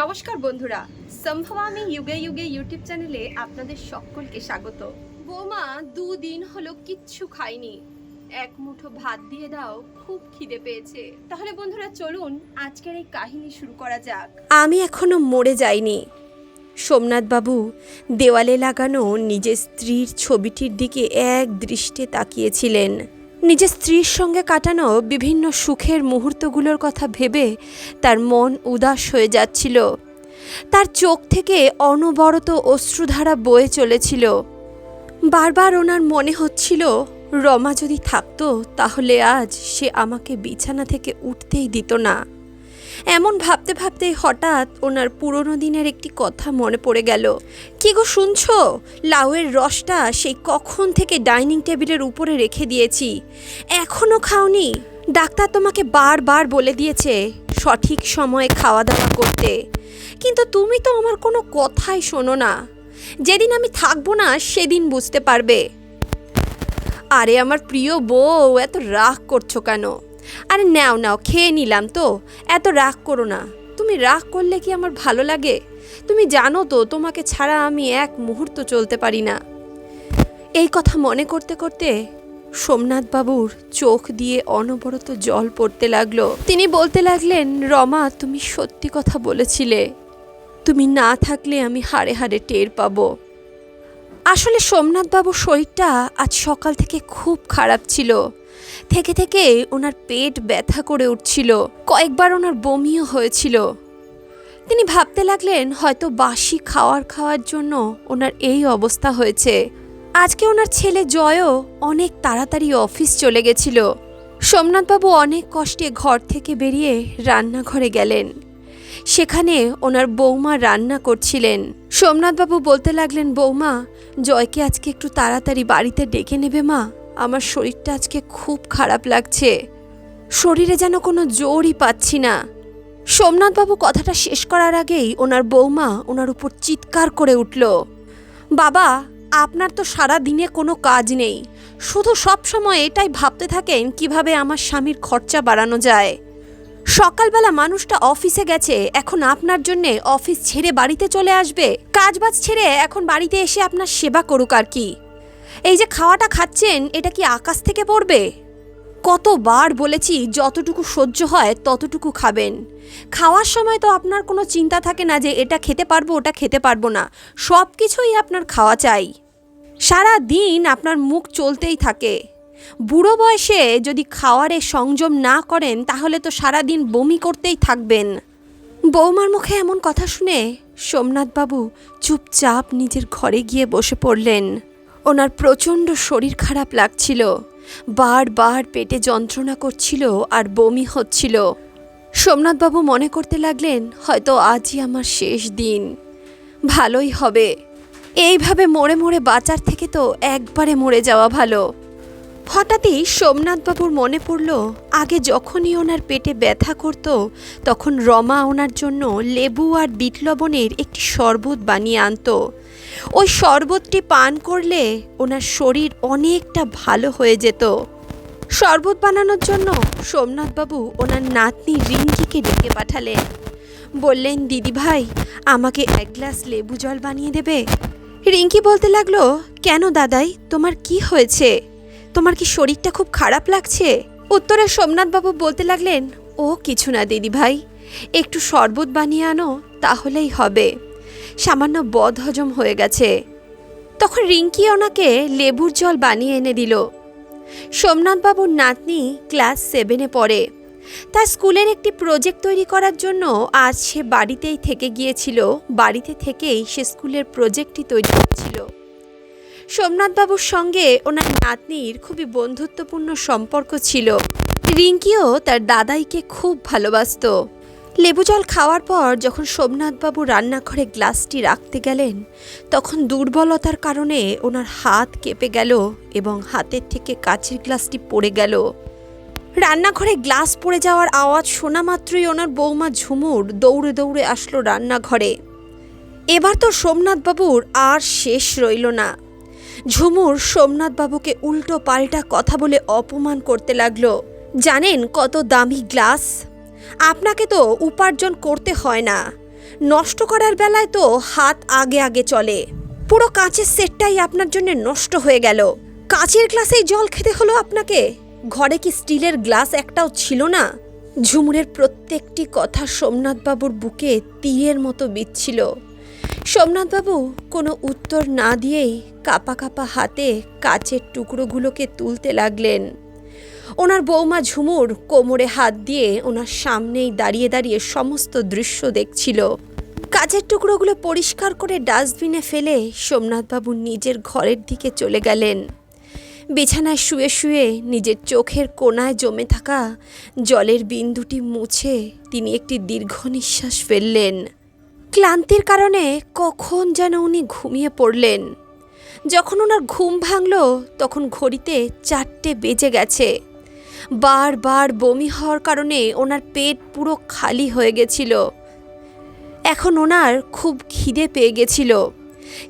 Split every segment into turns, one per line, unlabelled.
নমস্কার বন্ধুরা। সম্ভবামি যুগে যুগে ইউটিউব চ্যানেলে আপনাদের সকলকে স্বাগত। বৌমা, দুদিন হলো কিচ্ছু খাইনি। এক মুঠো ভাত দিয়ে দাও, খুব খিদে পেয়েছে। তাহলে বন্ধুরা, চলুন আজকের এই কাহিনী শুরু করা যাক।
আমি এখনও মরে যাইনি। সোমনাথবাবু দেওয়ালে লাগানো নিজের স্ত্রীর ছবিটির দিকে এক দৃষ্টে তাকিয়েছিলেন। নিজের স্ত্রীর সঙ্গে কাটানো বিভিন্ন সুখের মুহূর্তগুলোর কথা ভেবে তার মন উদাস হয়ে যাচ্ছিল। তার চোখ থেকে অনবরত অশ্রুধারা বয়ে চলেছিল। বারবার ওনার মনে হচ্ছিল, রমা যদি থাকতো তাহলে আজ সে আমাকে বিছানা থেকে উঠতেই দিত না। এমন ভাবতে ভাবতে হঠাৎ ওনার পুরনো দিনের একটি কথা মনে পড়ে গেল। কি গো শুনছো? লাউয়ের রসটা সেই কখন থেকে ডাইনিং টেবিলের উপরে রেখে দিয়েছি। এখনও খাওনি? ডাক্তার তোমাকে বারবার বলে দিয়েছে সঠিক সময়ে খাওয়া দাওয়া করতে। কিন্তু তুমি তো আমার কোনো কথাই শোনো না। যেদিন আমি থাকব না, সেদিন বুঝতে পারবে। আরে আমার প্রিয় বউ, এত রাগ করছ কেন? আরে নাও নাও, খেয়ে নিলাম তো। এত রাগ করো না। তুমি রাগ করলে কি আমার ভালো লাগে? তুমি জানো তো, তোমাকে ছাড়া আমি এক মুহূর্ত চলতে পারি না। এই কথা মনে করতে করতে সোমনাথ বাবুর চোখ দিয়ে অনবরত জল পড়তে লাগল। তিনি বলতে লাগলেন, রমা, তুমি সত্যি কথা বলেছিলে। তুমি না থাকলে আমি হাড়ে হাড়ে টের পাবো। আসলে সোমনাথবাবুর শরীরটা আজ সকাল থেকে খুব খারাপ ছিল। থেকে থেকে ওনার পেট ব্যথা করে উঠছিল। কয়েকবার ওনার বমিও হয়েছিল। তিনি ভাবতে লাগলেন, হয়তো বাসি খাওয়ার খাওয়ার জন্য ওনার এই অবস্থা হয়েছে। আজকে ওনার ছেলে জয়ও অনেক তাড়াতাড়ি অফিস চলে গেছিল। সোমনাথবাবু অনেক কষ্টে ঘর থেকে বেরিয়ে রান্নাঘরে গেলেন। সেখানে ওনার বৌমা রান্না করছিলেন। সোমনাথবাবু বলতে লাগলেন, বৌমা, জয়কে আজকে একটু তাড়াতাড়ি বাড়িতে ডেকে নেবে মা। আমার শরীরটা আজকে খুব খারাপ লাগছে। শরীরে যেন কোনো জোরই পাচ্ছি না। সোমনাথবাবু কথাটা শেষ করার আগেই ওনার বৌমা ওনার উপর চিৎকার করে উঠল। বাবা, আপনার তো সারা দিনে কোনো কাজ নেই। শুধু সব সময় এটাই ভাবতে থাকেন কীভাবে আমার স্বামীর খরচা বাড়ানো যায়। সকালবেলা মানুষটা অফিসে গেছে, এখন আপনার জন্য অফিস ছেড়ে বাড়িতে চলে আসবে। কাজবাজ ছেড়ে এখন বাড়িতে এসে আপনার সেবা করুক আর কি। এই যে খাওয়াটা খাচ্ছেন, এটা কি আকাশ থেকে পড়বে? কতবার বলেছি, যতটুকু সহ্য হয় ততটুকু খাবেন। খাওয়ার সময় তো আপনার কোনো চিন্তা থাকে না যে এটা খেতে পারব, ওটা খেতে পারব না। সব কিছুই আপনার খাওয়া চাই। সারা দিন আপনার মুখ চলতেই থাকে। বুড়ো বয়সে যদি খাওয়ারে সংযম না করেন, তাহলে তো সারা দিন বমি করতেই থাকবেন। বৌমার মুখে এমন কথা শুনে সোমনাথবাবু চুপচাপ নিজের ঘরে গিয়ে বসে পড়লেন। ওনার প্রচণ্ড শরীর খারাপ লাগছিল। বারবার পেটে যন্ত্রণা করছিল আর বমি হচ্ছিল। সোমনাথবাবু মনে করতে লাগলেন, হয়তো আজই আমার শেষ দিন। ভালোই হবে। এইভাবে মরে মরে বাঁচার থেকে তো একবারে মরে যাওয়া ভালো। হঠাৎই সোমনাথবাবুর মনে পড়ল, আগে যখনই ওনার পেটে ব্যথা করত, তখন রমা ওনার জন্য লেবু আর বিট লবণের একটি শরবত বানিয়ে আনতো। ওই শরবতটি পান করলে ওনার শরীর অনেকটা ভালো হয়ে যেত। শরবত বানানোর জন্য সোমনাথবাবু ওনার নাতনি রিঙ্কিকে ডেকে পাঠালেন। বললেন দিদি ভাই আমাকে এক গ্লাস লেবু জল বানিয়ে দেবে? রিঙ্কি বলতে লাগল, কেন দাদাই, তোমার কি হয়েছে? তোমার কি শরীরটা খুব খারাপ লাগছে? উত্তরে সোমনাথবাবু বলতে লাগলেন, ও, কিছু না দিদি ভাই। একটু শরবত বানিয়ে আনো, তাহলেই হবে। সামান্য বদ হজম হয়ে গেছে। তখন রিঙ্কি ওনাকে লেবুর জল বানিয়ে এনে দিল। সোমনাথবাবুর নাতনি ক্লাস সেভেনে পড়ে। তার স্কুলের একটি প্রজেক্ট তৈরি করার জন্য আজ সে বাড়িতেই থেকে গিয়েছিল। বাড়িতে থেকেই সে স্কুলের প্রজেক্টটি তৈরি করছিল। সোমনাথবাবুর সঙ্গে ওনার নাতনির খুবই বন্ধুত্বপূর্ণ সম্পর্ক ছিল। রিঙ্কিও তার দাদাইকে খুব ভালোবাসতো। লেবু জল খাওয়ার পর যখন সোমনাথবাবু রান্নাঘরে গ্লাসটি রাখতে গেলেন, তখন দুর্বলতার কারণে ওনার হাত কেঁপে গেল এবং হাতের থেকে কাচের গ্লাসটি পড়ে গেল। রান্নাঘরে গ্লাস পড়ে যাওয়ার আওয়াজ শোনা মাত্রই ওনার বৌমা ঝুমুর দৌড়ে দৌড়ে আসলো রান্নাঘরে। এবার তো সোমনাথবাবুর আর শেষ রইল না। ঝুমুর সোমনাথবাবুকে উল্টো পাল্টা কথা বলে অপমান করতে লাগল। জানেন কত দামি গ্লাস? আপনাকে তো উপার্জন করতে হয় না। নষ্ট করার বেলায় তো হাত আগে আগে চলে। পুরো কাঁচের সেটটাই আপনার জন্য নষ্ট হয়ে গেল। কাঁচের গ্লাসেই জল খেতে হলো আপনাকে? ঘরে কি স্টিলের গ্লাস একটাও ছিল না? ঝুমুরের প্রত্যেকটি কথা সোমনাথবাবুর বুকে তীরের মতো বিচ্ছিল। সোমনাথবাবু, কোনো উত্তর না দিয়েই কাপা কাপা হাতে কাচের টুকরোগুলোকে তুলতে লাগলেন। ওনার বৌমা ঝুমুর কোমরে হাত দিয়ে ওনার সামনেই দাঁড়িয়ে দাঁড়িয়ে সমস্ত দৃশ্য দেখছিল। কাচের টুকরোগুলো পরিষ্কার করে ডাস্টবিনে ফেলে সোমনাথবাবু নিজের ঘরের দিকে চলে গেলেন। বিছানায় শুয়ে শুয়ে নিজের চোখের কোণায় জমে থাকা জলের বিন্দুটি মুছে তিনি একটি দীর্ঘ নিঃশ্বাস ফেললেন। ক্লান্তির কারণে কখন যেন উনি ঘুমিয়ে পড়লেন। যখন ওনার ঘুম ভাঙল, তখন ঘড়িতে চারটে বেজে গেছে। বারবার বমি হওয়ার কারণে ওনার পেট পুরো খালি হয়ে গেছিল। এখন ওনার খুব খিদে পেয়ে গেছিল।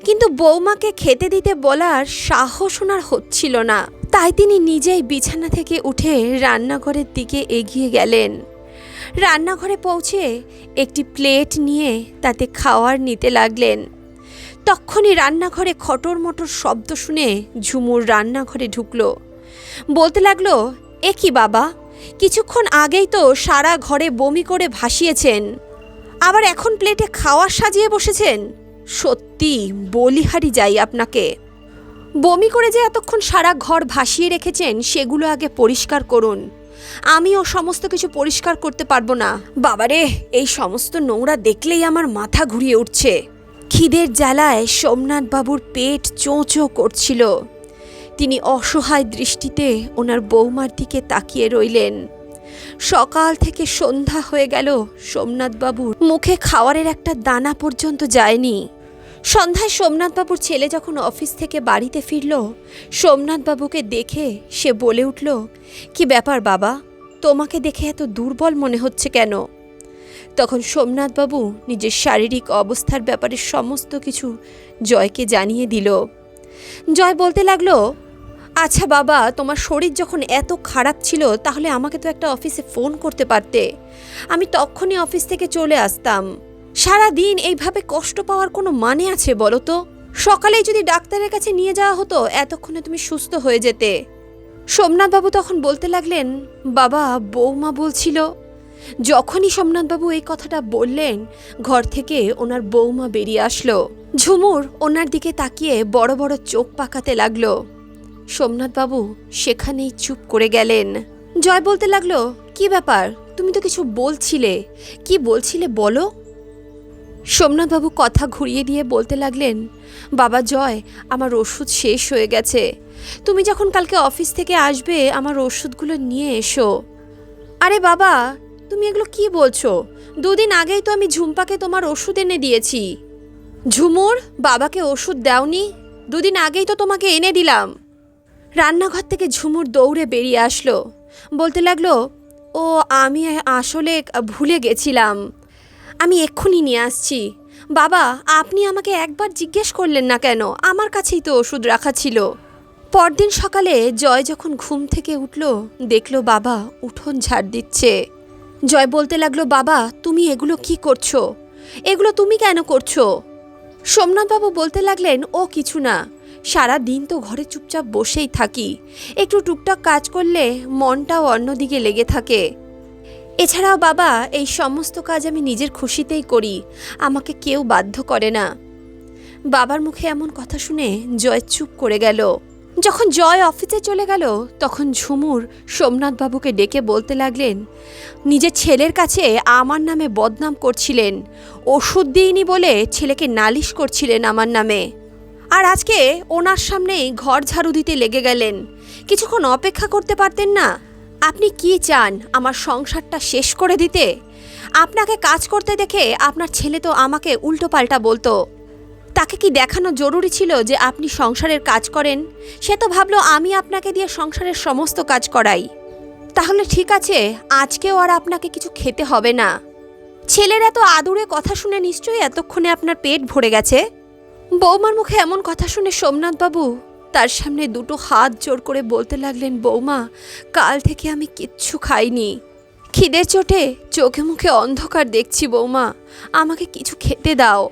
কিন্তু বৌমাকে খেতে দিতে বলার সাহস ওনার হচ্ছিল না। তাই তিনি নিজেই বিছানা থেকে উঠে রান্নাঘরের দিকে এগিয়ে গেলেন। রান্নাঘরে পৌঁছে একটি প্লেট নিয়ে তাতে খাওয়ার নিতে লাগলেন। তক্ষুনি রান্নাঘরে খটর মটর শব্দ শুনে ঝুমুর রান্নাঘরে ঢুকল। বলতে লাগল, এ কি বাবা, কিছুক্ষণ আগেই তো সারা ঘরে বমি করে ভাসিয়েছেন। আবার এখন প্লেটে খাওয়ার সাজিয়ে বসেছেন? সত্যি বলিহারি যাই আপনাকে। বমি করে যে এতক্ষণ সারা ঘর ভাসিয়ে রেখেছেন, সেগুলো আগে পরিষ্কার করুন। আমিও সমস্ত কিছু পরিষ্কার করতে পারব না। বাবারে, এই সমস্ত নোংরা দেখলেই আমার মাথা ঘুরিয়ে উঠছে। খিদের জ্বালায় সোমনাথ বাবুর পেট চোঁ চোঁ করছিল। তিনি অসহায় দৃষ্টিতে ওনার বৌমার দিকে তাকিয়ে রইলেন। সকাল থেকে সন্ধ্যা হয়ে গেল, সোমনাথবাবুর মুখে খাওয়ারের একটা দানা পর্যন্ত যায়নি। সন্ধ্যায় সোমনাথবাবুর ছেলে যখন অফিস থেকে বাড়িতে ফিরল, সোমনাথবাবুকে দেখে সে বলে উঠল, কি ব্যাপার বাবা? তোমাকে দেখে এত দুর্বল মনে হচ্ছে কেন? তখন সোমনাথবাবু নিজের শারীরিক অবস্থার ব্যাপারে সমস্ত কিছু জয়কে জানিয়ে দিল। জয় বলতে লাগল আচ্ছা বাবা, তোমার শরীর যখন এত খারাপ ছিল, তাহলে আমাকে তো একটা অফিসে ফোন করতে পারতে। আমি তখনই অফিস থেকে চলে আসতাম। সারা দিন এইভাবে কষ্ট পাওয়ার কোনো মানে আছে বলো তো? সকালেই যদি ডাক্তারের কাছে নিয়ে যাওয়া হতো, এতক্ষণে তুমি সুস্থ হয়ে যেতে। সোমনাথবাবু তখন বলতে লাগলেন, বাবা, বৌমা বলছিল, যখনই সোমনাথবাবু এই কথাটা বললেন, ঘর থেকে ওনার বৌমা বেরিয়ে আসলো। ঝুমুর ওনার দিকে তাকিয়ে বড় বড় চোখ পাকাতে লাগল। সোমনাথবাবু সেখানেই চুপ করে গেলেন। জয় বলতে লাগল, কি ব্যাপার? তুমি তো কিছু বলছিলে। কি বলছিলে বলো? সোমনাথবাবু কথা ঘুরিয়ে দিয়ে বলতে লাগলেন, বাবা জয়, আমার ওষুধ শেষ হয়ে গেছে। তুমি যখন কালকে অফিস থেকে আসবে, আমার ওষুধগুলো নিয়ে এসো। আরে বাবা, তুমি এগুলো কি বলছো? দুদিন আগেই তো আমি ঝুম্পাকে তোমার ওষুধ এনে দিয়েছি। ঝুমুর, বাবাকে ওষুধ দাওনি? দুদিন আগেই তো তোমাকে এনে দিলাম। রান্নাঘর থেকে ঝুমুর দৌড়ে বেরিয়ে আসলো। বলতে লাগল, ও, আমি আসলে ভুলে গেছিলাম। আমি এক্ষুনি নিয়ে আসছি। বাবা, আপনি আমাকে একবার জিজ্ঞেস করলেন না কেন? আমার কাছেই তো ওষুধ রাখা ছিল। পরদিন সকালে জয় যখন ঘুম থেকে উঠল, দেখল বাবা উঠোন ঝাড় দিচ্ছে। জয় বলতে লাগল, বাবা, তুমি এগুলো কি করছ? এগুলো তুমি কেন করছ? সোমনাথবাবু বলতে লাগলেন, ও কিছু না। সারা দিন তো ঘরে চুপচাপ বসেই থাকি। একটু টুকটাক কাজ করলে মনটাও অন্যদিকে লেগে থাকে। এছাড়াও বাবা, এই সমস্ত কাজ আমি নিজের খুশিতেই করি, আমাকে কেউ বাধ্য করে না। বাবার মুখে এমন কথা শুনে জয় চুপ করে গেল। যখন জয় অফিসে চলে গেল, তখন ঝুমুর সোমনাথবাবুকে ডেকে বলতে লাগলেন, নিজের ছেলের কাছে আমার নামে বদনাম করছিলেন। ওষুধ দিইনি বলে ছেলেকে নালিশ করছিলেন আমার নামে। আর আজকে ওনার সামনেই ঘর ঝাড়ু দিতে লেগে গেলেন। কিছুক্ষণ অপেক্ষা করতে পারতেন না। আপনি কি চান আমার সংসারটা শেষ করে দিতে? আপনাকে কাজ করতে দেখে আপনার ছেলে তো আমাকে উল্টোপাল্টা বলতো। তাকে কি দেখানো জরুরি ছিল যে আপনি সংসারের কাজ করেন? সে তো ভাবলো আমি আপনাকে দিয়ে সংসারের সমস্ত কাজ করাই। তাহলে ঠিক আছে, আজকেও আর আপনাকে কিছু খেতে হবে না। ছেলের এত আদুরে কথা শুনে নিশ্চয়ই এতক্ষণে আপনার পেট ভরে গেছে? বৌমার মুখে এমন কথা শুনে সোমনাথবাবু তার সামনে দুটো হাত জোর করে বলতে লাগলেন, বৌমা, কাল থেকে আমি কিচ্ছু খাইনি। খিদের চোটে চোখে মুখে অন্ধকার দেখছি, বৌমা। আমাকে কিছু খেতে দাও।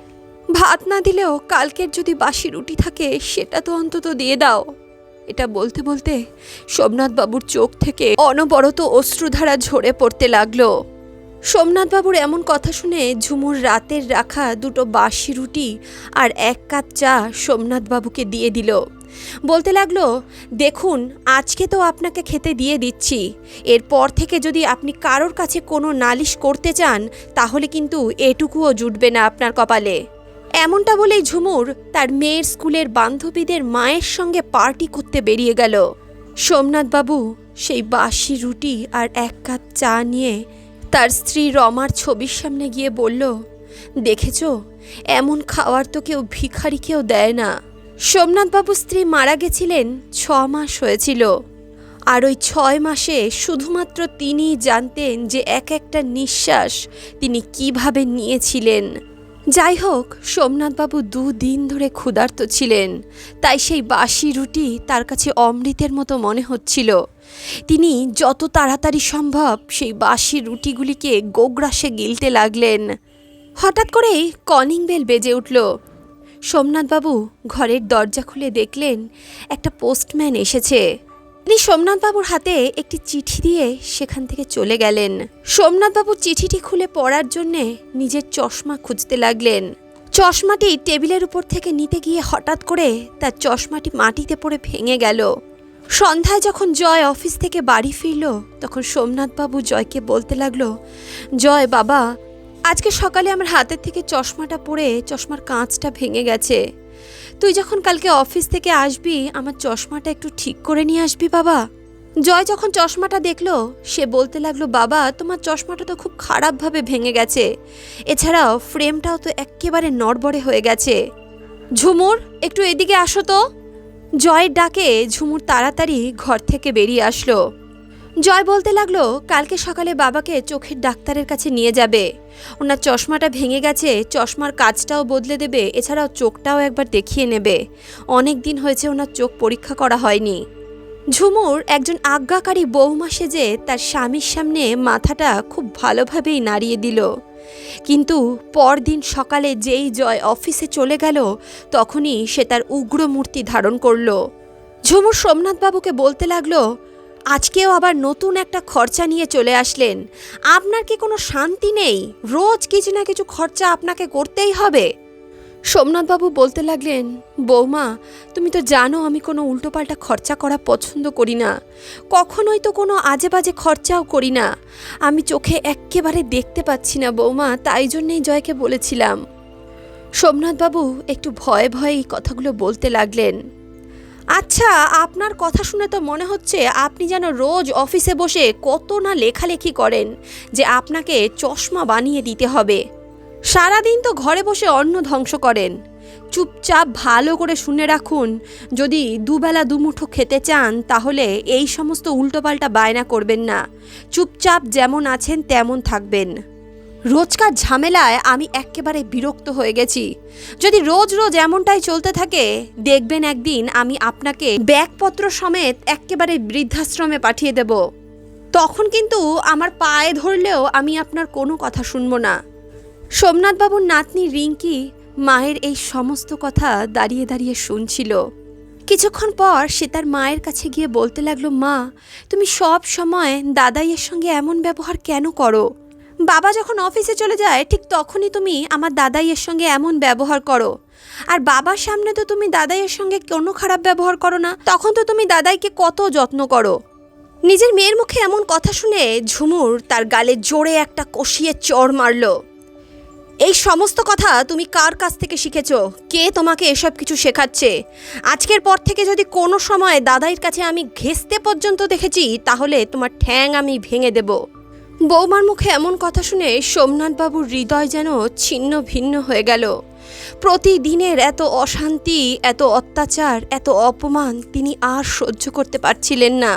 ভাত না দিলেও কালকের যদি বাসি রুটি থাকে, সেটা তো অন্তত দিয়ে দাও। এটা বলতে বলতে সোমনাথ বাবুর চোখ থেকে অনবরত অশ্রুধারা ঝরে পড়তে লাগল। সোমনাথ বাবুর এমন কথা শুনে ঝুমুর রাতের রাখা দুটো বাসি রুটি আর এক কাপ চা সোমনাথবাবুকে দিয়ে দিল। বলতে লাগল, দেখুন, আজকে তো আপনাকে খেতে দিয়ে দিচ্ছি। এরপর থেকে যদি আপনি কারোর কাছে কোনো নালিশ করতে চান, তাহলে কিন্তু এটুকুও জুটবে না আপনার কপালে। এমনটা বলেই ঝুমুর তার মেয়ের স্কুলের বান্ধবীদের মায়ের সঙ্গে পার্টি করতে বেরিয়ে গেল। সোমনাথবাবু সেই বাসি রুটি আর এক কাপ চা নিয়ে তার স্ত্রী রমার ছবির সামনে গিয়ে বলল, দেখেছ, এমন খাওয়ার তো কেউ ভিখারি কেউ দেয় না। সোমনাথবাবু স্ত্রী মারা গেছিলেন ছ মাস হয়েছিল। আর ওই ছয় মাসে শুধুমাত্র তিনিই জানতেন যে এক একটা নিঃশ্বাস তিনি কীভাবে নিয়েছিলেন। যাই হোক, সোমনাথবাবু দুদিন ধরে ক্ষুধার্ত ছিলেন, তাই সেই বাসি রুটি তার কাছে অমৃতের মতো মনে হচ্ছিল। তিনি যত তাড়াতাড়ি সম্ভব সেই বাসি রুটিগুলিকে গোগ্রাসে গিলতে লাগলেন। হঠাৎ করেই কনিং বেল বেজে উঠল। সোমনাথবাবু ঘরের দরজা খুলে দেখলেন একটা পোস্টম্যান এসেছে। তিনি সোমনাথবাবুর হাতে একটি চিঠি দিয়ে সেখান থেকে চলে গেলেন। সোমনাথবাবু চিঠিটি খুলে পড়ার জন্যে নিজের চশমা খুঁজতে লাগলেন। চশমাটি টেবিলের উপর থেকে নিতে গিয়ে হঠাৎ করে তার চশমাটি মাটিতে পড়ে ভেঙে গেল। সন্ধ্যায় যখন জয় অফিস থেকে বাড়ি ফিরল, তখন সোমনাথবাবু জয়কে বলতে লাগল, জয় বাবা, আজকে সকালে আমার হাতের থেকে চশমাটা পড়ে চশমার কাঁচটা ভেঙে গেছে। তুই যখন কালকে অফিস থেকে আসবি, আমার চশমাটা একটু ঠিক করে নিয়ে আসবি বাবা। জয় যখন চশমাটা দেখল, সে বলতে লাগল, বাবা, তোমার চশমাটা তো খুব খারাপভাবে ভেঙে গেছে। এছাড়াও, ফ্রেমটাও তো একেবারে নড়বড়ে হয়ে গেছে। ঝুমুর, একটু এদিকে আসো তো। জয়ের ডাকে ঝুমুর তাড়াতাড়ি ঘর থেকে বেরিয়ে আসলো। জয় বলতে লাগল, কালকে সকালে বাবাকে চোখের ডাক্তারের কাছে নিয়ে যাবে। ওনার চশমাটা ভেঙে গেছে, চশমার কাজটাও বদলে দেবে, এছাড়াও চোখটাও একবার দেখিয়ে নেবে। অনেক দিন হয়েছে ওনার চোখ পরীক্ষা করা হয়নি। ঝুমুর একজন আজ্ঞাকারী বৌমা সেজে তার স্বামীর সামনে মাথাটা খুব ভালোভাবেই নাড়িয়ে দিল। কিন্তু পরদিন সকালে যেই জয় অফিসে চলে গেল, তখনই সে তার উগ্র মূর্তি ধারণ করল। ঝুমুর সোমনাথবাবুকে বলতে লাগল, আজকেও আবার নতুন একটা খরচা নিয়ে চলে আসলেন। আপনার কি কোনো শান্তি নেই? রোজ কিছু না কিছু খরচা আপনাকে করতেই হবে। সোমনাথবাবু বলতে লাগলেন, বৌমা, তুমি তো জানো আমি কোনো উল্টোপাল্টা খরচা করা পছন্দ করি না। কখনোই তো কোনো আজে বাজে খরচাও করি না। আমি চোখে এক্কেবারে দেখতে পাচ্ছি না, বৌমা, তাই জন্যেই জয়কে বলেছিলাম। সোমনাথবাবু একটু ভয়ে ভয়ে এই কথাগুলো বলতে লাগলেন আচ্ছা আপনার কথা শুনে তো মনে হচ্ছে আপনি যেন রোজ অফিসে বসে কত না লেখালেখি করেন, যে আপনাকে চশমা বানিয়ে দিতে হবে। সারাদিন তো ঘরে বসে অন্ন ধ্বংস করেন। চুপচাপ ভালো করে শুনে রাখুন, যদি দুবেলা দুমুঠো খেতে চান, তাহলে এই সমস্ত উল্টোপাল্টা বায়না করবেন না। চুপচাপ যেমন আছেন তেমন থাকবেন। রোজকার ঝামেলায় আমি একেবারে বিরক্ত হয়ে গেছি। যদি রোজ রোজ এমনটাই চলতে থাকে, দেখবেন একদিন আমি আপনাকে ব্যাগপত্র সমেত একেবারে বৃদ্ধাশ্রমে পাঠিয়ে দেব। তখন কিন্তু আমার পায়ে ধরলেও আমি আপনার কোনো কথা শুনব না। সোমনাথবাবুর নাতনি রিঙ্কি মায়ের এই সমস্ত কথা দাঁড়িয়ে দাঁড়িয়ে শুনছিল। কিছুক্ষণ পর সে তার মায়ের কাছে গিয়ে বলতে লাগল, মা, তুমি সব সময় দাদাইয়ের সঙ্গে এমন ব্যবহার কেন করো? বাবা যখন অফিসে চলে যায়, ঠিক তখনই তুমি আমার দাদাইয়ের সঙ্গে এমন ব্যবহার করো। আর বাবার সামনে তো তুমি দাদাইয়ের সঙ্গে কোনো খারাপ ব্যবহার করো না, তখন তো তুমি দাদাইকে কত যত্ন করো? নিজের মেয়ের মুখে এমন কথা শুনে ঝুমুর তার গালে জোরে একটা কষিয়ে চড় মারলো। এই সমস্ত কথা তুমি কার কাছ থেকে শিখেছো? কে তোমাকে এসব কিছু শেখাচ্ছে? আজকের পর থেকে যদি কোনো সময় দাদাইয়ের কাছে আমি ঘেসতে পর্যন্ত দেখেছি, তাহলে তোমার ঠ্যাং আমি ভেঙে দেব। বৌমার মুখে এমন কথা শুনে সোমনাথবাবুর হৃদয় যেন ছিন্ন ভিন্ন হয়ে গেল। প্রতিদিনের এত অশান্তি, এত অত্যাচার, এত অপমান তিনি আর সহ্য করতে পারছিলেন না।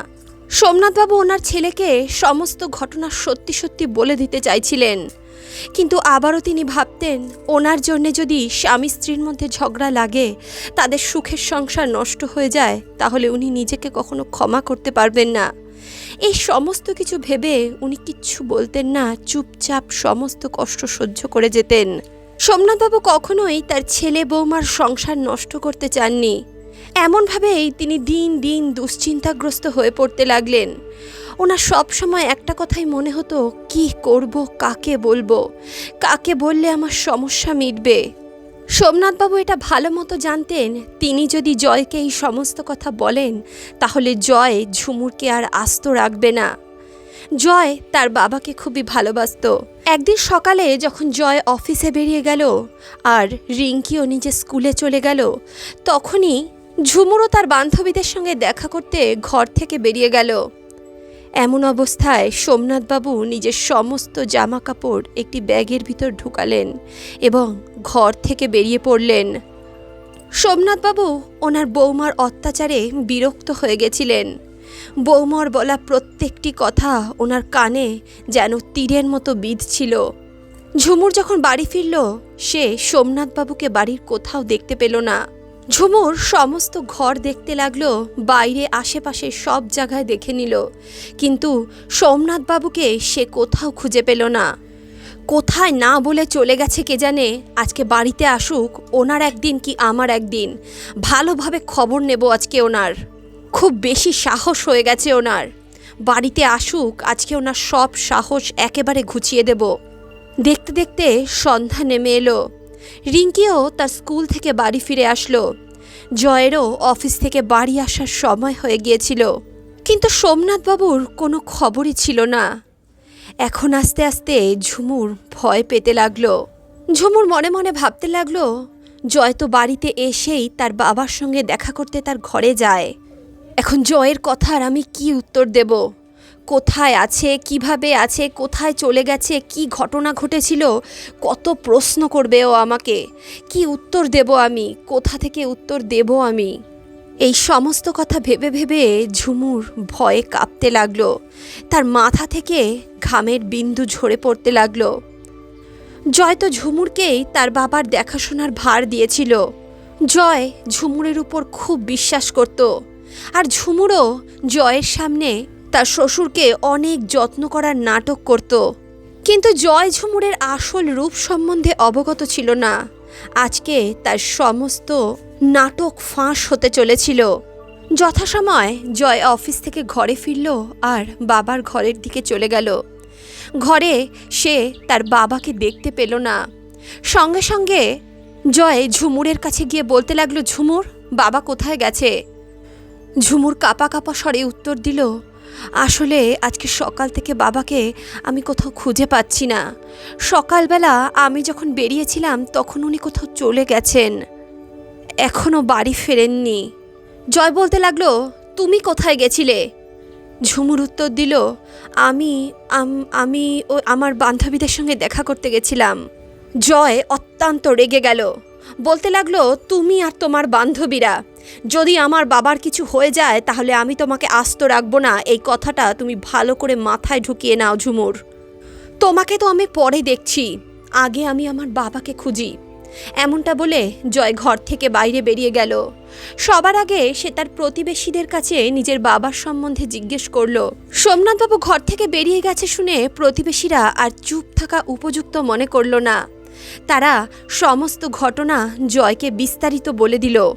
সোমনাথবাবু ওনার ছেলেকে সমস্ত ঘটনা সত্যি সত্যি বলে দিতে চাইছিলেন। কিন্তু আবারও তিনি ভাবতেন, ওনার জন্যে যদি স্বামী স্ত্রীর মধ্যে ঝগড়া লাগে, তাদের সুখের সংসার নষ্ট হয়ে যায়, তাহলে উনি নিজেকে কখনো ক্ষমা করতে পারবেন না। এই সমস্ত কিছু ভেবে উনি কিচ্ছু বলতেন না, চুপচাপ সমস্ত কষ্ট সহ্য করে যেতেন। সোমনাথবাবু কখনোই তার ছেলে বৌমার সংসার নষ্ট করতে চাননি। এমনভাবেই তিনি দিন দিন দুশ্চিন্তাগ্রস্ত হয়ে পড়তে লাগলেন। ওনার সব সময় একটা কথাই মনে হতো, কি করব, কাকে বলব? কাকে বললে আমার সমস্যা মিটবে? সোমনাথবাবু এটা ভালো মতো জানতেন, তিনি যদি জয়কে এই সমস্ত কথা বলেন, তাহলে জয় ঝুমুরকে আর আস্ত রাখবে না। জয় তার বাবাকে খুবই ভালোবাসতো। একদিন সকালে যখন জয় অফিসে বেরিয়ে গেল আর রিঙ্কিও নিজে স্কুলে চলে গেল, তখনই ঝুমুরও তার বান্ধবীদের সঙ্গে দেখা করতে ঘর থেকে বেরিয়ে গেল। এমন অবস্থায় সোমনাথবাবু নিজের সমস্ত জামা কাপড় একটি ব্যাগের ভিতর ঢুকালেন এবং ঘর থেকে বেরিয়ে পড়লেন। সোমনাথবাবু ওনার বৌমার অত্যাচারে বিরক্ত হয়ে গেছিলেন। বৌমার বলা প্রত্যেকটি কথা ওনার কানে যেন তীরের মতো বিঁধছিল ঝুমুর যখন বাড়ি ফিরল, সে সোমনাথবাবুকে বাড়ির কোথাও দেখতে পেল না। ঝুমুর সমস্ত ঘর দেখতে লাগল, বাইরে আশেপাশে সব জায়গায় দেখে নিল। কিন্তু সোমনাথবাবুকে সে কোথাও খুঁজে পেল না। কোথায় না বলে চলে গেছে কে জানে, আজকে বাড়িতে আসুক, ওনার একদিন কি আমার একদিন। ভালোভাবে খবর নেব আজকে ওনার। খুব বেশি সাহস হয়ে গেছে ওনার। বাড়িতে আসুক, আজকে ওনার সব সাহস একেবারে ঘুচিয়ে দেব। দেখতে দেখতে সন্ধ্যা নেমে এলো। রিঙ্কিও তার স্কুল থেকে বাড়ি ফিরে আসলো। জয়েরও অফিস থেকে বাড়ি আসার সময় হয়ে গিয়েছিল। কিন্তু সোমনাথবাবুর কোনো খবরই ছিল না। এখন আস্তে আস্তে ঝুমুর ভয় পেতে লাগল। ঝুমুর মনে মনে ভাবতে লাগল, জয় তো বাড়িতে এসেই তার বাবার সঙ্গে দেখা করতে তার ঘরে যায়। এখন জয়ের কথার আমি কি উত্তর দেব? কোথায় আছে, কীভাবে আছে, কোথায় চলে গেছে, কি ঘটনা ঘটেছিল? কত প্রশ্ন করবে ও আমাকে। কি উত্তর দেব আমি? কোথা থেকে উত্তর দেব আমি? এই সমস্ত কথা ভেবে ভেবে ঝুমুর ভয়ে কাঁপতে লাগল। তার মাথা থেকে ঘামের বিন্দু ঝরে পড়তে লাগল। জয় তো ঝুমুরকেই তার বাবার দেখাশোনার ভার দিয়েছিল। জয় ঝুমুরের উপর খুব বিশ্বাস করত। আর ঝুমুরও জয়ের সামনে তার শ্বশুরকে অনেক যত্ন করার নাটক করত। কিন্তু জয় ঝুমুরের আসল রূপ সম্বন্ধে অবগত ছিল না। আজকে তার সমস্ত নাটক ফাঁস হতে চলেছিল। যথাসময় জয় অফিস থেকে ঘরে ফিরল আর বাবার ঘরের দিকে চলে গেল। ঘরে সে তার বাবাকে দেখতে পেল না। সঙ্গে সঙ্গে জয় ঝুমুরের কাছে গিয়ে বলতে লাগল, ঝুমুর, বাবা কোথায় গেছে? ঝুমুর কাপা কাপা স্বরে উত্তর দিল আসলে আজকে সকাল থেকে বাবাকে আমি কোথাও খুঁজে পাচ্ছি না। সকালবেলা আমি যখন বেরিয়েছিলাম তখন উনি কোথাও চলে গেছেন। এখনও বাড়ি ফেরেননি। জয় বলতে লাগল, তুমি কোথায় গেছিলে? ঝুমুর উত্তর দিল আমি আমি ও আমার বান্ধবীদের সঙ্গে দেখা করতে গেছিলাম। জয় অত্যন্ত রেগে গেল। বলতে লাগল, তুমি আর তোমার বান্ধবীরা, যদি আমার বাবার কিছু হয়ে যায়, তাহলে আমি তোমাকে আস্ত রাখব না। এই কথাটা তুমি ভালো করে মাথায় ঢুকিয়ে নাও, ঝুমুর। তোমাকে তো আমি পরে দেখছি। আগে আমি আমার বাবাকে খুঁজি। এমনটা বলে জয় ঘর থেকে বাইরে বেরিয়ে গেল। সবার আগে সে তার প্রতিবেশীদের কাছে নিজের বাবার সম্বন্ধে জিজ্ঞেস করল। সোমনাথবাবু ঘর থেকে বেরিয়ে গেছে শুনে প্রতিবেশীরা আর চুপ থাকা উপযুক্ত মনে করল না। তারা সমস্ত ঘটনা জয়কে বিস্তারিত বলে দিল।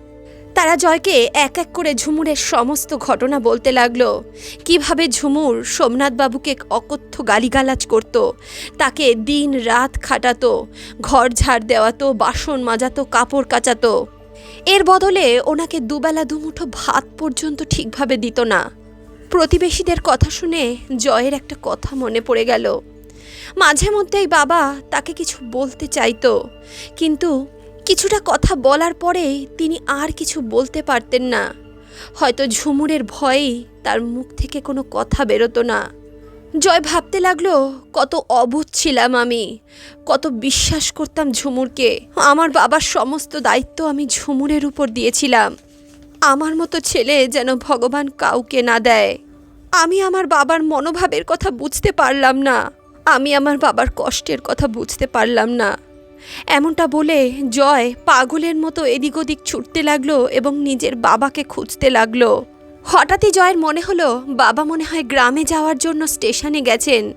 তারা জয়কে এক এক করে ঝুমুরের সমস্ত ঘটনা বলতে লাগল। কীভাবে ঝুমুর সোমনাথবাবুকে অকথ্য গালিগালাজ করত, তাকে দিন রাত খাটাতো, ঘর ঝাড় দেওয়াতো, বাসন মাজাতো, কাপড় কাচাতো। এর বদলে ওনাকে দুবেলা দুমুঠো ভাত পর্যন্ত ঠিকভাবে দিত না। প্রতিবেশীদের কথা শুনে জয়ের একটা কথা মনে পড়ে গেল। মাঝে মধ্যেই বাবা তাকে কিছু বলতে চাইতো। কিন্তু কিছুটা কথা বলার পরেই তিনি আর কিছু বলতে পারতেন না। হয়তো ঝুমুরের ভয়েই তার মুখ থেকে কোনো কথা বেরোতো না। জয় ভাবতে লাগল, কত অবুধ ছিলাম আমি। কত বিশ্বাস করতাম ঝুমুরকে। আমার বাবার সমস্ত দায়িত্ব আমি ঝুমুরের উপর দিয়েছিলাম। আমার মতো ছেলে যেন ভগবান কাউকে না দেয়। আমি আমার বাবার মনোভাবের কথা বুঝতে পারলাম না। আমি আমার বাবার কষ্টের কথা বুঝতে পারলাম না। এমনটা বলে জয় পাগলের মতো এদিক ওদিক ছুটতে লাগল এবং নিজের বাবাকে খুঁজতে লাগল। হঠাৎই জয়ের মনে হলো বাবা মনে হয় গ্রামে যাওয়ার জন্য স্টেশনে গেছেন।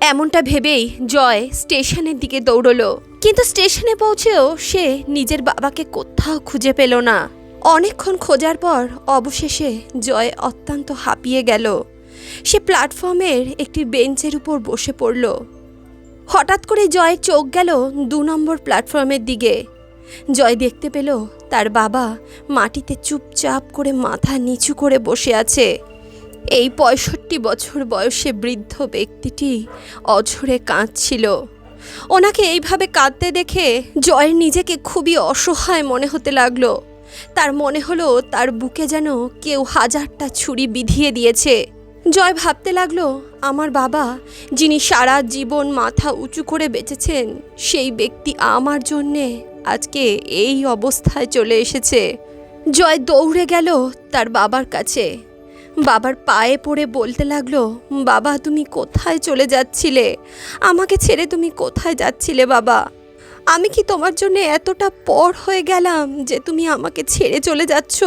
এমনটা ভেবেই জয় স্টেশনের দিকে দৌড়লো। কিন্তু স্টেশনে পৌঁছেও সে নিজের বাবাকে কোথাও খুঁজে পেল না। অনেকক্ষণ খোঁজার পর অবশেষে জয় অত্যন্ত হাঁপিয়ে গেল। সে প্ল্যাটফর্মের একটি বেঞ্চের উপর বসে পড়ল। হঠাৎ করে জয়ের চোখ গেল দু নম্বর প্ল্যাটফর্মের দিকে। জয় দেখতে পেল তার বাবা মাটিতে চুপচাপ করে মাথা নিচু করে বসে আছে। এই পঁয়ষট্টি বছর বয়সে বৃদ্ধ ব্যক্তিটি অঝরে কাঁদছিল। ওনাকে এইভাবে কাঁদতে দেখে জয়ের নিজেকে খুবই অসহায় মনে হতে লাগল। তার মনে হলো তার বুকে যেন কেউ হাজারটা ছুরি বিধিয়ে দিয়েছে। জয় ভাবতে লাগল, আমার বাবা, যিনি সারা জীবন মাথা উঁচু করে বেঁচেছেন, সেই ব্যক্তি আমার জন্যে আজকে এই অবস্থায় চলে এসেছে। জয় দৌড়ে গেল তার বাবার কাছে। বাবার পায়ে পড়ে বলতে লাগল, বাবা, তুমি কোথায় চলে যাচ্ছিলে? আমাকে ছেড়ে তুমি কোথায় যাচ্ছিলে, বাবা? আমি কি তোমার জন্য এতটা পর হয়ে গেলাম যে তুমি আমাকে ছেড়ে চলে যাচ্ছ?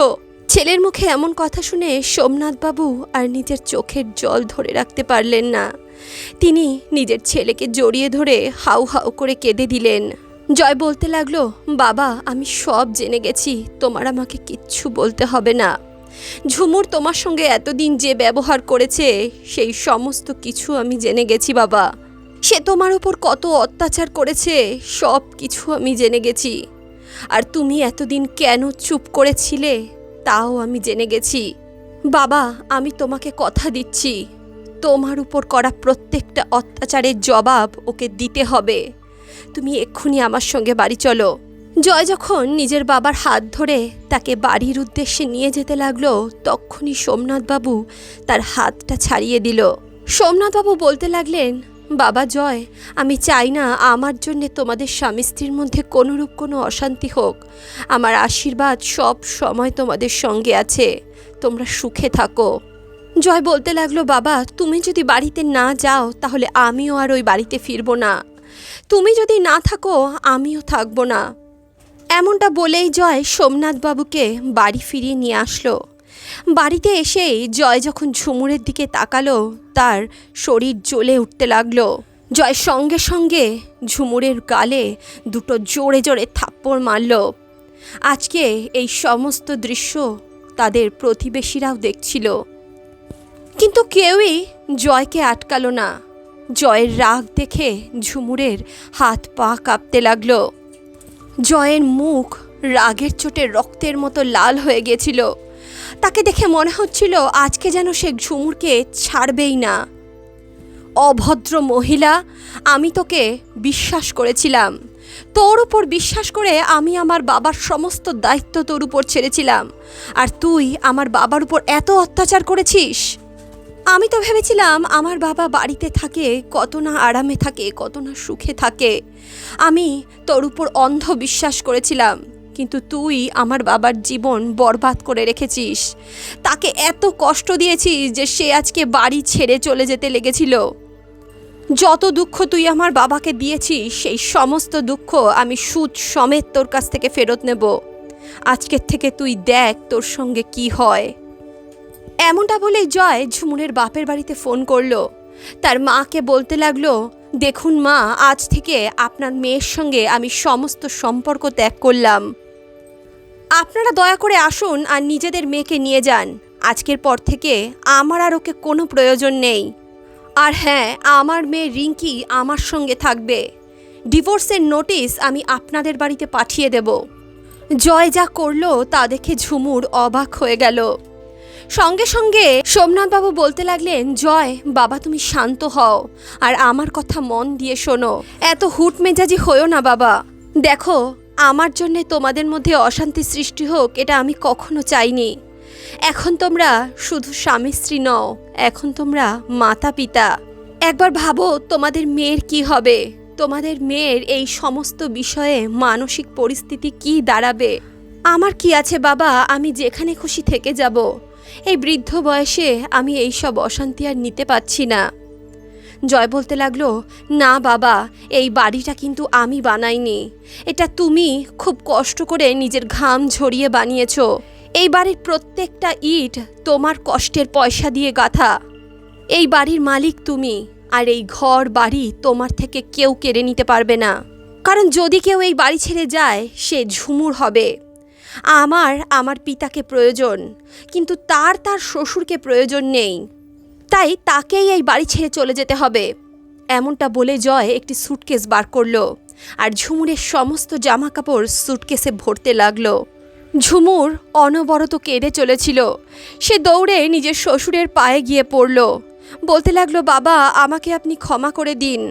ছেলের মুখে এমন কথা শুনে সোমনাথ বাবু আর নিজের চোখের জল ধরে রাখতে পারলেন না। তিনি নিজের ছেলেকে জড়িয়ে ধরে হাউ হাউ করে কেঁদে দিলেন। জয় বলতে লাগল, বাবা, আমি সব জেনে গেছি, তোমার আমাকে কিচ্ছু বলতে হবে না। ঝুমুর তোমার সঙ্গে এতদিন যে ব্যবহার করেছে, সেই সমস্ত কিছু আমি জেনে গেছি, বাবা। সে তোমার ওপর কত অত্যাচার করেছে, সব কিছু আমি জেনে গেছি। আর তুমি এতদিন কেন চুপ করেছিলে? তাও আমি জেনে গেছি। বাবা, আমি তোমাকে কথা দিচ্ছি। তোমার উপর করা প্রত্যেকটা অত্যাচারের জবাব ওকে দিতে হবে। তুমি এক্ষুনি আমার সঙ্গে বাড়ি চলো। জয় যখন নিজের বাবার হাত ধরে তাকে বাড়ির উদ্দেশ্যে নিয়ে যেতে লাগল, তখনই সোমনাথবাবু তার হাতটা ছাড়িয়ে দিল। সোমনাথবাবু বলতে লাগলেন বাবা জয়, আমি চাই না আমার জন্যে তোমাদের স্বামী স্ত্রীর মধ্যে কোনোরূপ কোনো অশান্তি হোক। আমার আশীর্বাদ সব সময় তোমাদের সঙ্গে আছে। তোমরা সুখে থাকো। জয় বলতে লাগল, বাবা, তুমি যদি বাড়িতে না যাও, তাহলে আমিও আর ওই বাড়িতে ফিরবো না। তুমি যদি না থাকো, আমিও থাকব না। এমনটা বলেই জয় সোমনাথবাবুকে বাড়ি ফিরিয়ে নিয়ে আসলো। বাড়িতে এসেই জয় যখন ঝুমুরের দিকে তাকালো, তার শরীর জ্বলে উঠতে লাগল। জয় সঙ্গে সঙ্গে ঝুমুরের গালে দুটো জোরে জোরে থাপ্পড় মারল। আজকে এই সমস্ত দৃশ্য তাদের প্রতিবেশীরাও দেখছিল। কিন্তু কেউই জয়কে আটকালো না। জয়ের রাগ দেখে ঝুমুরের হাত পা কাঁপতে লাগল। জয়ের মুখ রাগের চোটে রক্তের মতো লাল হয়ে গেছিল। তাকে দেখে মনে হচ্ছিল আজকে যেন সে ঝুমুরকে ছাড়বেই না। অভদ্র মহিলা, আমি তোকে বিশ্বাস করেছিলাম। তোর উপর বিশ্বাস করে আমি আমার বাবার সমস্ত দায়িত্ব তোর উপর ছেড়েছিলাম। আর তুই আমার বাবার উপর এত অত্যাচার করেছিস? আমি তো ভেবেছিলাম আমার বাবা বাড়িতে থাকে, কত না আরামে থাকে, কত না সুখে থাকে। আমি তোর উপর অন্ধ বিশ্বাস করেছিলাম। কিন্তু তুই আমার বাবার জীবন বরবাদ করে রেখেছিস। তাকে এত কষ্ট দিয়েছিস যে সে আজকে বাড়ি ছেড়ে চলে যেতে লেগেছিল। যত দুঃখ তুই আমার বাবাকে দিয়েছিস, সেই সমস্ত দুঃখ আমি সুদ সমেত তোর কাছ থেকে ফেরত নেব। আজকের থেকে তুই দেখ তোর সঙ্গে কি হয়। এমনটা বলে জয় ঝুমুরের বাপের বাড়িতে ফোন করল। তার মাকে বলতে লাগল, দেখুন মা, আজ থেকে আপনার মেয়ের সঙ্গে আমি সমস্ত সম্পর্ক ত্যাগ করলাম। আপনারা দয়া করে আসুন আর নিজেদের মেয়েকে নিয়ে যান। আজকের পর থেকে আমার আর ওকে কোনো প্রয়োজন নেই। আর হ্যাঁ আমার মেয়ে রিঙ্কি আমার সঙ্গে থাকবে। ডিভোর্সের নোটিশ আমি আপনাদের বাড়িতে পাঠিয়ে দেব। জয় যা করল তা দেখে ঝুমুর অবাক হয়ে গেল। সঙ্গে সঙ্গে সোমনাথবাবু বলতে লাগলেন, জয়, বাবা তুমি শান্ত হও আর আমার কথা মন দিয়ে শোনো। এত হুট মেজাজি হয়েও না বাবা। দেখো আমার জন্যে তোমাদের মধ্যে অশান্তি সৃষ্টি হোক, এটা আমি কখনো চাইনি। এখন তোমরা শুধু স্বামী স্ত্রী নও, এখন তোমরা মাতা পিতা। একবার ভাবো তোমাদের মেয়ের কি হবে। তোমাদের মেয়ের এই সমস্ত বিষয়ে মানসিক পরিস্থিতি কি দাঁড়াবে? আমার কি আছে বাবা, আমি যেখানে খুশি থেকে যাব। এই বৃদ্ধ বয়সে আমি এই সব অশান্তি আর নিতে পারছি না। জয় বলতে লাগল, না বাবা, এই বাড়িটা কিন্তু আমি বানাইনি। এটা তুমি খুব কষ্ট করে নিজের ঘাম ঝরিয়ে বানিয়েছ। এই বাড়ির প্রত্যেকটা ইট তোমার কষ্টের পয়সা দিয়ে গাঁথা। এই বাড়ির মালিক তুমি, আর এই ঘর বাড়ি তোমার থেকে কেউ কেড়ে নিতে পারবে না। কারণ যদি কেউ এই বাড়ি ছেড়ে যায়, সে ঝুমুর হবে। আমার আমার পিতাকে প্রয়োজন, কিন্তু তার তার শ্বশুরকে প্রয়োজন নেই। তাই তাকেই এই বাড়ি ছেড়ে চলে যেতে হবে। এমনটা বলে জয় একটি সুটকেস বার করল আর ঝুমুরের সমস্ত জামা কাপড় সুটকেসে ভরতে লাগল। ঝুমুর অনবরত কেঁদে চলেছিল। সে দৌড়ে নিজের শ্বশুরের পায়ে গিয়ে পড়ল। বলতে লাগল, বাবা, আমাকে আপনি ক্ষমা করে দিন।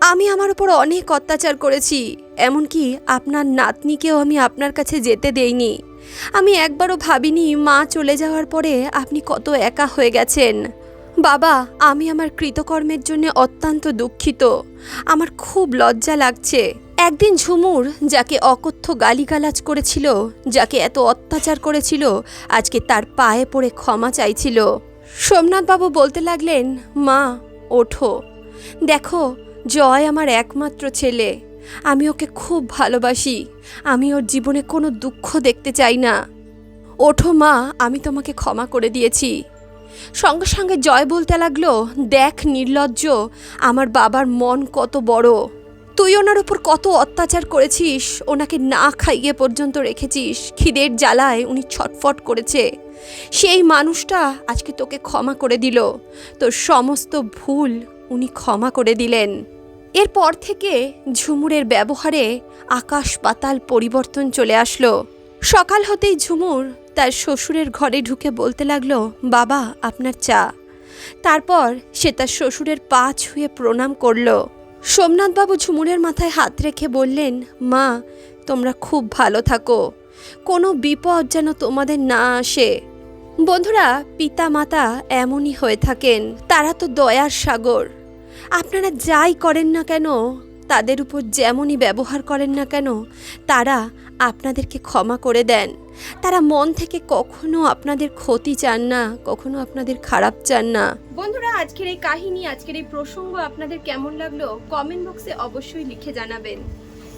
আমি আমার উপর অনেক অত্যাচার করেছি, এমনকি আপনার নাতনিকেও আমি আপনার কাছে যেতে দেইনি। আমি একবারও ভাবিনি মা চলে যাওয়ার পরে আপনি কত একা হয়ে গেছেন। বাবা, আমি আমার কৃতকর্মের জন্য অত্যন্ত দুঃখিত। আমার খুব লজ্জা লাগছে। একদিন ঝুমুর যাকে অকথ্য গালিগালাজ করেছিল, যাকে এত অত্যাচার করেছিল, আজকে তার পায়ে পড়ে ক্ষমা চাইছিল। সোমনাথবাবু বলতে লাগলেন, মা, ওঠো। দেখো, জয় আমার একমাত্র ছেলে। আমি ওকে খুব ভালোবাসি। আমি ওর জীবনে কোনো দুঃখ দেখতে চাই না। ওঠো মা, আমি তোমাকে ক্ষমা করে দিয়েছি। সঙ্গে সঙ্গে জয় বলতে লাগল, দেখ নির্লজ্জ, আমার বাবার মন কত বড়। তুই ওনার উপর কত অত্যাচার করেছিস? ওনাকে না খাইয়ে পর্যন্ত রেখেছিস। খিদের জ্বালায় উনি ছটফট করেছে। সেই মানুষটা আজকে তোকে ক্ষমা করে দিল। তোর সমস্ত ভুল উনি ক্ষমা করে দিলেন। এরপর থেকে ঝুমুরের ব্যবহারে আকাশ পাতাল পরিবর্তন চলে আসলো। সকাল হতেই ঝুমুর তার শ্বশুরের ঘরে ঢুকে বলতে লাগল, বাবা, আপনার চা। তারপর সে তার শ্বশুরের পা ছুঁয়ে প্রণাম করল। সোমনাথবাবু ঝুমুরের মাথায় হাত রেখে বললেন, মা, তোমরা খুব ভালো থাকো। কোনো বিপদ যেন তোমাদের না আসে। বন্ধুরা পিতা মাতা এমনই হয়ে থাকেন। তারা তো দয়ার সাগর। আপনারা যাই করেন না কেন, তাদের উপর যেমনই ব্যবহার করেন না কেন, তারা আপনাদেরকে ক্ষমা করে দেন। তারা মন থেকে কখনো আপনাদের ক্ষতি চান না, কখনো আপনাদের খারাপ চান না।
বন্ধুরা, আজকের এই কাহিনী, আজকের এই প্রসঙ্গ আপনাদের কেমন লাগল কমেন্ট বক্সে অবশ্যই লিখে জানাবেন।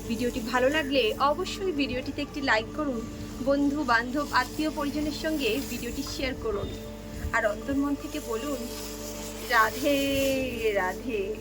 ভিডিওটি ভালো লাগলে অবশ্যই ভিডিওটিতে একটি লাইক করুন, বন্ধু, বান্ধব, আত্মীয় পরিজনের সঙ্গে ভিডিওটি শেয়ার করুন। আর অন্তর্মন থেকে বলুন, রাধে রাধে।